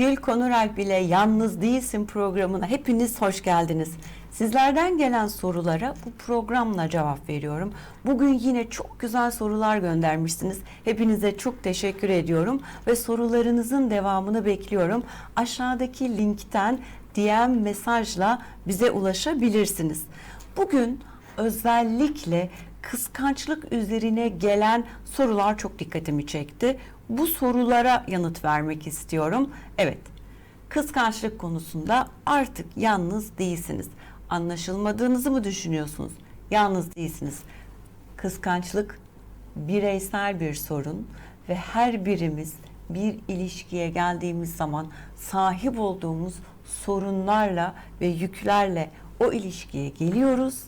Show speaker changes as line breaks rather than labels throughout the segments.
Gül Konuralp ile Yalnız Değilsin programına hepiniz hoş geldiniz. Sizlerden gelen sorulara bu programla cevap veriyorum. Bugün yine çok güzel sorular göndermişsiniz. Hepinize çok teşekkür ediyorum ve sorularınızın devamını bekliyorum. Aşağıdaki linkten DM mesajla bize ulaşabilirsiniz. Bugün özellikle kıskançlık üzerine gelen sorular çok dikkatimi çekti. Bu sorulara yanıt vermek istiyorum. Evet, kıskançlık konusunda artık yalnız değilsiniz. Anlaşılmadığınızı mı düşünüyorsunuz? Yalnız değilsiniz. Kıskançlık bireysel bir sorun ve her birimiz bir ilişkiye geldiğimiz zaman sahip olduğumuz sorunlarla ve yüklerle o ilişkiye geliyoruz.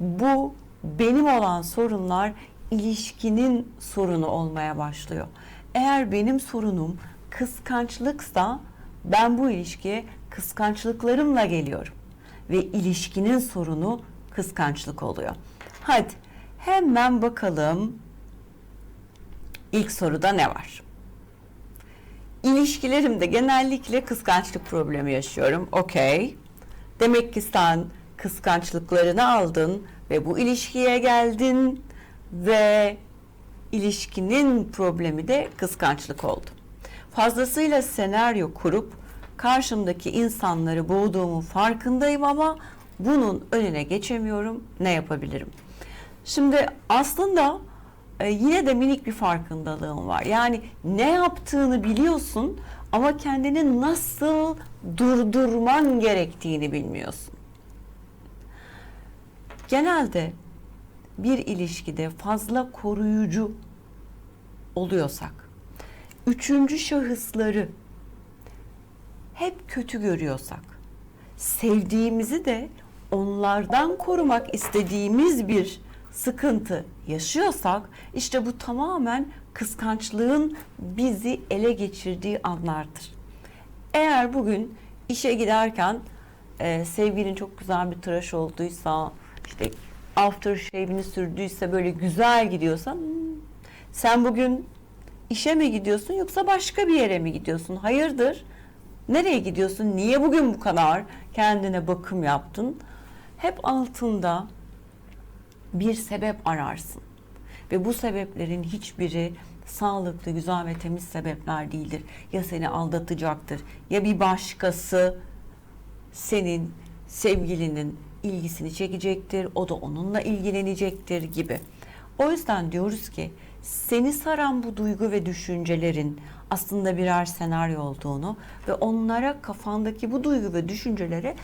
Bu benim olan sorunlar ilişkinin sorunu olmaya başlıyor. Eğer benim sorunum kıskançlıksa ben bu ilişkiye kıskançlıklarımla geliyorum ve ilişkinin sorunu kıskançlık oluyor. Hadi hemen bakalım ilk soruda ne var? İlişkilerimde genellikle kıskançlık problemi yaşıyorum. Okey. Demek ki sen kıskançlıklarını aldın ve bu ilişkiye geldin ve ilişkinin problemi de kıskançlık oldu. Fazlasıyla senaryo kurup karşımdaki insanları boğduğumun farkındayım ama bunun önüne geçemiyorum. Ne yapabilirim? Şimdi aslında e, yine de minik bir farkındalığım var. Yani ne yaptığını biliyorsun ama kendini nasıl durdurman gerektiğini bilmiyorsun. Genelde bir ilişkide fazla koruyucu oluyorsak, üçüncü şahısları hep kötü görüyorsak, sevdiğimizi de onlardan korumak istediğimiz bir sıkıntı yaşıyorsak, işte bu tamamen kıskançlığın bizi ele geçirdiği anlardır. Eğer bugün işe giderken e, sevgilin çok güzel bir tıraş olduysa, işte after shave'ini sürdüyse böyle güzel gidiyorsan hmm, sen bugün işe mi gidiyorsun yoksa başka bir yere mi gidiyorsun? Hayırdır? Nereye gidiyorsun? Niye bugün bu kadar kendine bakım yaptın? Hep altında bir sebep ararsın. Ve bu sebeplerin hiçbiri sağlıklı, güzel ve temiz sebepler değildir. Ya seni aldatacaktır ya bir başkası senin sevgilinin ilgisini çekecektir, o da onunla ilgilenecektir gibi. O yüzden diyoruz ki seni saran bu duygu ve düşüncelerin aslında birer senaryo olduğunu ve onlara kafandaki bu duygu ve düşüncelere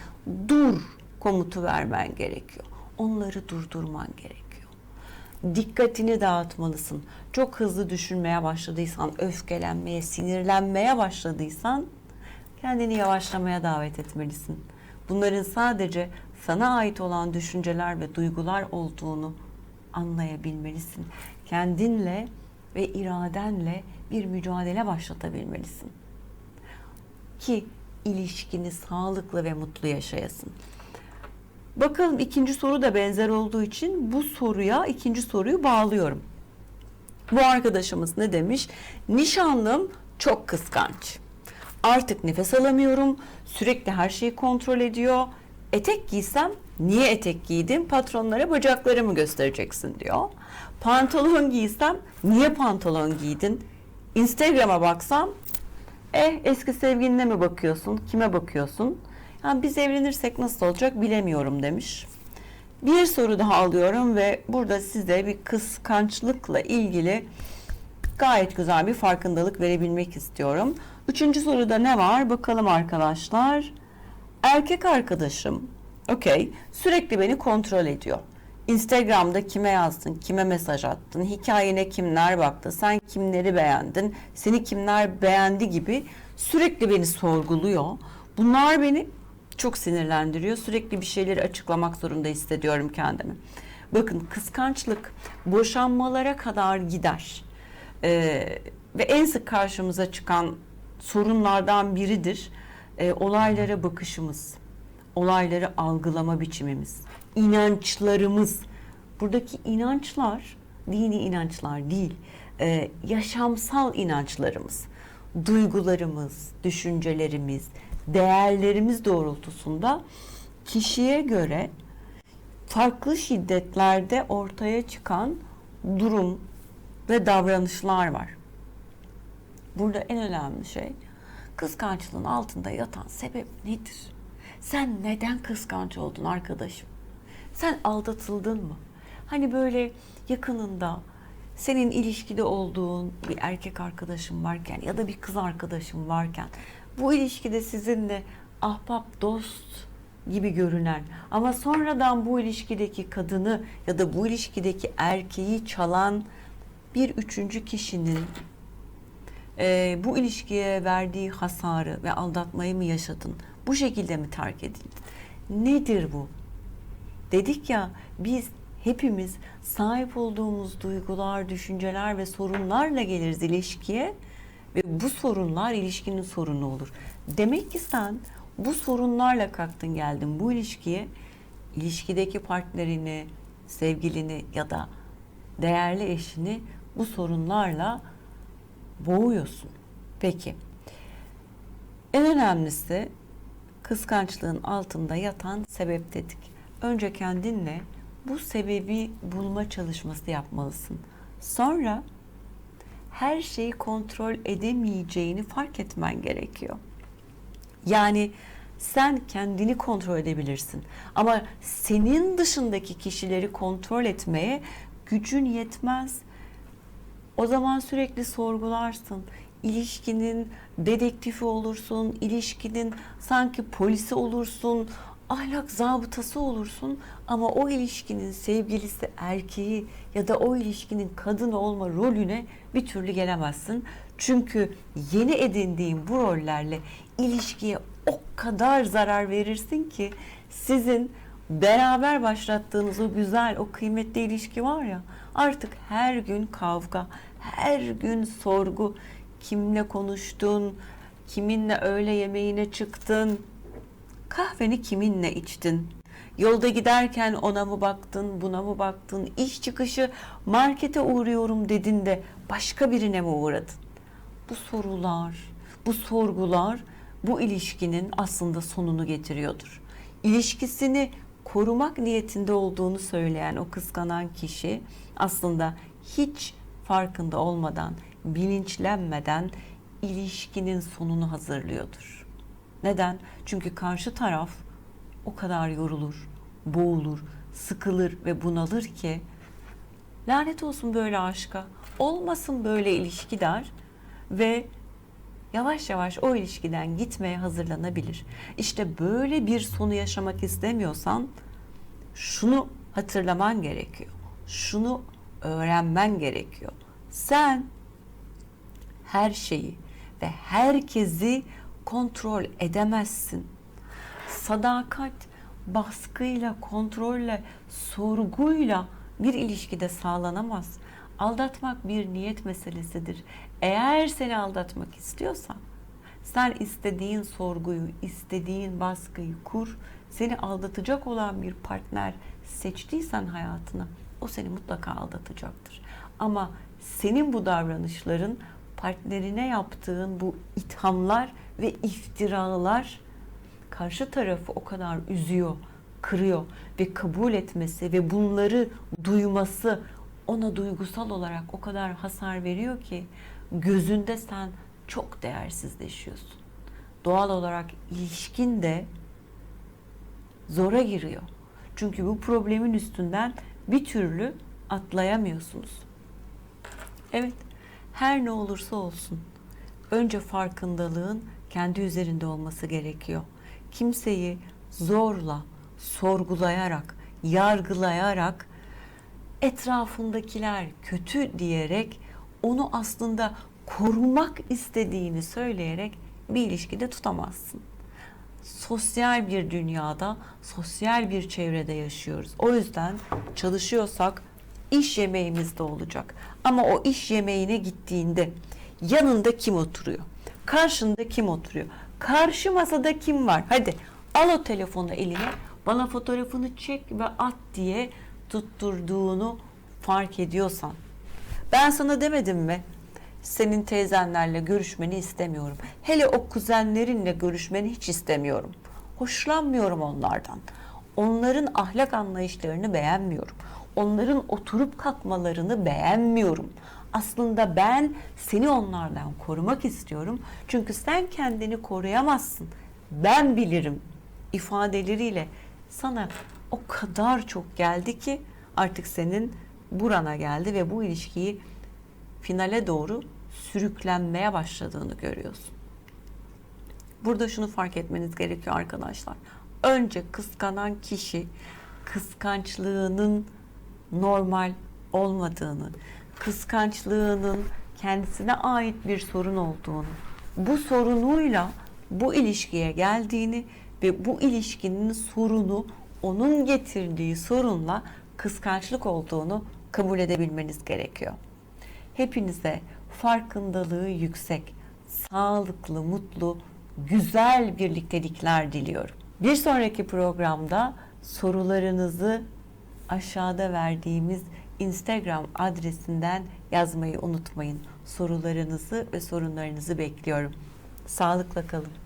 dur komutu vermen gerekiyor. Onları durdurman gerekiyor. Dikkatini dağıtmalısın. Çok hızlı düşünmeye başladıysan, öfkelenmeye, sinirlenmeye başladıysan kendini yavaşlamaya davet etmelisin. Bunların sadece sana ait olan düşünceler ve duygular olduğunu anlayabilmelisin. Kendinle ve iradenle bir mücadele başlatabilmelisin. Ki ilişkini sağlıklı ve mutlu yaşayasın. Bakalım ikinci soru da benzer olduğu için bu soruya ikinci soruyu bağlıyorum. Bu arkadaşımız ne demiş? Nişanlım çok kıskanç. Artık nefes alamıyorum. Sürekli her şeyi kontrol ediyor. Etek giysem niye etek giydim? Patronlara bacaklarımı göstereceksin diyor. Pantolon giysem niye pantolon giydin? Instagram'a baksam eh eski sevgiline mi bakıyorsun? Kime bakıyorsun? Yani biz evlenirsek nasıl olacak bilemiyorum demiş. Bir soru daha alıyorum ve burada size bir kıskançlıkla ilgili gayet güzel bir farkındalık verebilmek istiyorum. Üçüncü soruda ne var? Bakalım arkadaşlar. Erkek arkadaşım, okey, sürekli beni kontrol ediyor. Instagram'da kime yazdın, kime mesaj attın, hikayene kimler baktı, sen kimleri beğendin, seni kimler beğendi gibi sürekli beni sorguluyor. Bunlar beni çok sinirlendiriyor. Sürekli bir şeyleri açıklamak zorunda hissediyorum kendimi. Bakın kıskançlık boşanmalara kadar gider. Ee, ve en sık karşımıza çıkan sorunlardan biridir. Ee, olaylara bakışımız, olayları algılama biçimimiz, inançlarımız. Buradaki inançlar dini inançlar değil, ee, yaşamsal inançlarımız. duygularımız, düşüncelerimiz, değerlerimiz doğrultusunda kişiye göre farklı şiddetlerde ortaya çıkan durum ve davranışlar var. Burada en önemli şey kıskançlığın altında yatan sebep nedir? Sen neden kıskanç oldun arkadaşım? Sen aldatıldın mı? Hani böyle yakınında senin ilişkide olduğun bir erkek arkadaşın varken ya da bir kız arkadaşın varken bu ilişkide sizinle ahbap dost gibi görünen ama sonradan bu ilişkideki kadını ya da bu ilişkideki erkeği çalan bir üçüncü kişinin e, bu ilişkiye verdiği hasarı ve aldatmayı mı yaşadın? Bu şekilde mi terk edildin? Nedir bu? Dedik ya biz hepimiz sahip olduğumuz duygular, düşünceler ve sorunlarla geliriz ilişkiye ve bu sorunlar ilişkinin sorunu olur. Demek ki sen bu sorunlarla kalktın geldin bu ilişkiye ilişkideki partnerini, sevgilini ya da değerli eşini bu sorunlarla boğuyorsun. Peki. En önemlisi kıskançlığın altında yatan sebep dedik. Önce kendinle bu sebebi bulma çalışması yapmalısın. Sonra her şeyi kontrol edemeyeceğini fark etmen gerekiyor. Yani sen kendini kontrol edebilirsin. Ama senin dışındaki kişileri kontrol etmeye gücün yetmez. O zaman sürekli sorgularsın. İlişkinin dedektifi olursun, ilişkinin sanki polisi olursun, ahlak zabıtası olursun ama o ilişkinin sevgilisi erkeği ya da o ilişkinin kadın olma rolüne bir türlü gelemezsin. Çünkü yeni edindiğin bu rollerle ilişkiye o kadar zarar verirsin ki sizin beraber başlattığınız o güzel, o kıymetli ilişki var ya artık her gün kavga, her gün sorgu, kimle konuştun, kiminle öğle yemeğine çıktın, kahveni kiminle içtin, yolda giderken ona mı baktın, buna mı baktın, iş çıkışı markete uğruyorum dedin de başka birine mi uğradın? Bu sorular, bu sorgular bu ilişkinin aslında sonunu getiriyordur. İlişkisini korumak niyetinde olduğunu söyleyen o kıskanan kişi aslında hiç farkında olmadan, bilinçlenmeden ilişkinin sonunu hazırlıyordur. Neden? Çünkü karşı taraf o kadar yorulur, boğulur, sıkılır ve bunalır ki lanet olsun böyle aşka, olmasın böyle ilişki der ve yavaş yavaş o ilişkiden gitmeye hazırlanabilir. İşte böyle bir sonu yaşamak istemiyorsan şunu hatırlaman gerekiyor. Şunu öğrenmen gerekiyor. Sen her şeyi ve herkesi kontrol edemezsin. Sadakat baskıyla, kontrolle, sorguyla bir ilişkide sağlanamaz. Aldatmak bir niyet meselesidir. Eğer seni aldatmak istiyorsan sen istediğin sorguyu, istediğin baskıyı kur. Seni aldatacak olan bir partner seçtiysen hayatına o seni mutlaka aldatacaktır. Ama senin bu davranışların partnerine yaptığın bu ithamlar ve iftiralar karşı tarafı o kadar üzüyor, kırıyor ve kabul etmesi ve bunları duyması ona duygusal olarak o kadar hasar veriyor ki gözünde sen çok değersizleşiyorsun. Doğal olarak ilişkin de zora giriyor. Çünkü bu problemin üstünden bir türlü atlayamıyorsunuz. Evet, her ne olursa olsun önce farkındalığın kendi üzerinde olması gerekiyor. Kimseyi zorla, sorgulayarak, yargılayarak etrafındakiler kötü diyerek onu aslında korumak istediğini söyleyerek bir ilişkide tutamazsın. Sosyal bir dünyada, sosyal bir çevrede yaşıyoruz. O yüzden çalışıyorsak iş yemeğimiz de olacak. Ama o iş yemeğine gittiğinde yanında kim oturuyor? Karşında kim oturuyor? Karşı masada kim var? Hadi al o telefonu eline, bana fotoğrafını çek ve at diye tutturduğunu fark ediyorsan. Ben sana demedim mi? senin teyzenlerle görüşmeni istemiyorum. Hele o kuzenlerinle görüşmeni hiç istemiyorum. Hoşlanmıyorum onlardan. Onların ahlak anlayışlarını beğenmiyorum. Onların oturup kalkmalarını beğenmiyorum. Aslında ben seni onlardan korumak istiyorum. Çünkü sen kendini koruyamazsın. Ben bilirim ifadeleriyle sana o kadar çok geldi ki artık senin burana geldi ve bu ilişkiyi finale doğru sürüklenmeye başladığını görüyorsun. Burada şunu fark etmeniz gerekiyor arkadaşlar. Önce kıskanan kişi kıskançlığının normal olmadığını, kıskançlığının kendisine ait bir sorun olduğunu, bu sorunuyla bu ilişkiye geldiğini ve bu ilişkinin sorunu onun getirdiği sorunla kıskançlık olduğunu kabul edebilmeniz gerekiyor. Hepinize farkındalığı yüksek, sağlıklı, mutlu, güzel birliktelikler diliyorum. Bir sonraki programda sorularınızı aşağıda verdiğimiz Instagram adresinden yazmayı unutmayın. Sorularınızı ve sorunlarınızı bekliyorum. Sağlıkla kalın.